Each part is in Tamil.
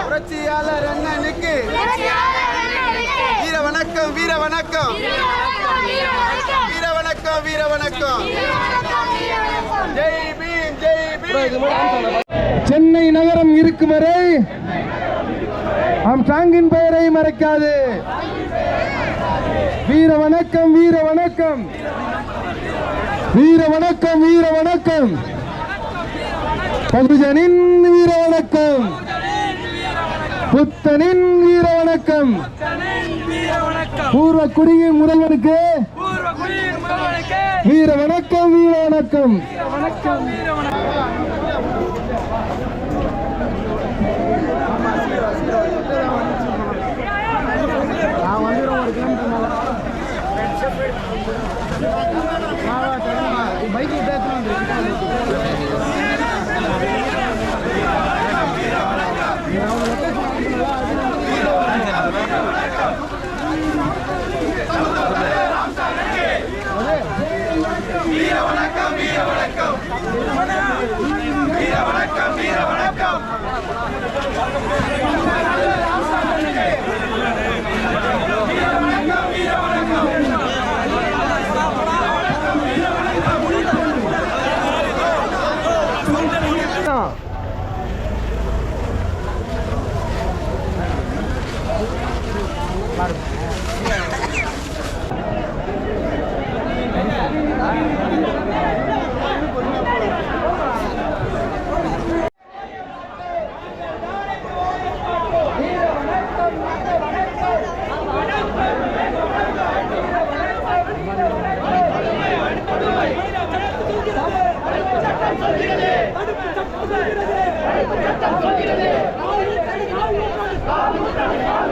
புரட்சியாளர் அண்ணனுக்கு வீர வணக்கம் வீர வணக்கம் வீர வணக்கம் வீர வணக்கம் ஜெய் பீம் ஜெய் பீம். சென்னை நகரம் இருக்கும் வரை ஆம் சாங்கின் பெயரை மறைக்காது. வீர வணக்கம் வீர வணக்கம். வீர வணக்கம் வீர வணக்கம். பகுஜனின் வீர வணக்கம். புத்தனின் வீர வணக்கம். பூர்வ குடியின் முதல்வனுக்கு வீர வணக்கம் வீர வணக்கம். হবে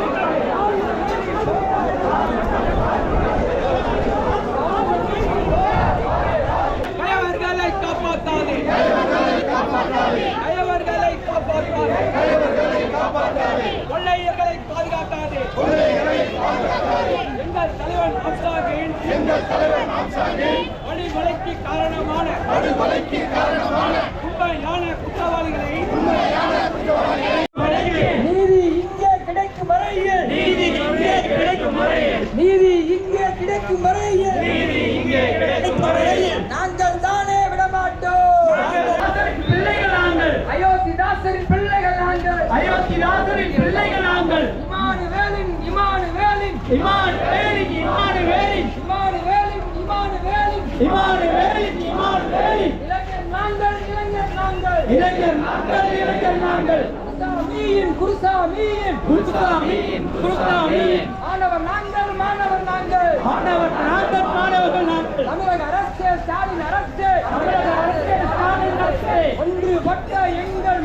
பிள்ளைகள் நாங்கள் அயோத்திதாசரின் பிள்ளைகள் நாங்கள் இமானு வேலின் இமானு வேலின். இமானு வேலின் இமானு வேலின். இமானு வேலின் இமானு வேலின். இமானு வேலின் இமானு வேலின். இளைஞர் நாங்கள் இளைஞர் நாங்கள். இளைஞர் நாங்கள் இளைஞர் நாங்கள். குருசாமியின் குருசாமியின். குருசாமியின் குருசாமியின். மாணவர் நாங்கள் மாணவர் நாங்கள். மாணவர் நாங்கள் மாணவர்கள் நாங்கள். தமிழக அரசு ஸ்டாலின் அரசு. தமிழக அரசு ஸ்டாலின் அரசு. ஒன்றுபட்ட எங்கள்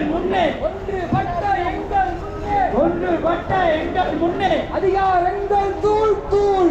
எங்கள் முன்னே. ஒன்றுபட்ட எங்கள் முன்னே. ஒன்றுபட்ட எங்கள் முன்னே. அதிகாரங்கள் தூள் தூள்.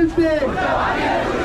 Wednesday. Go,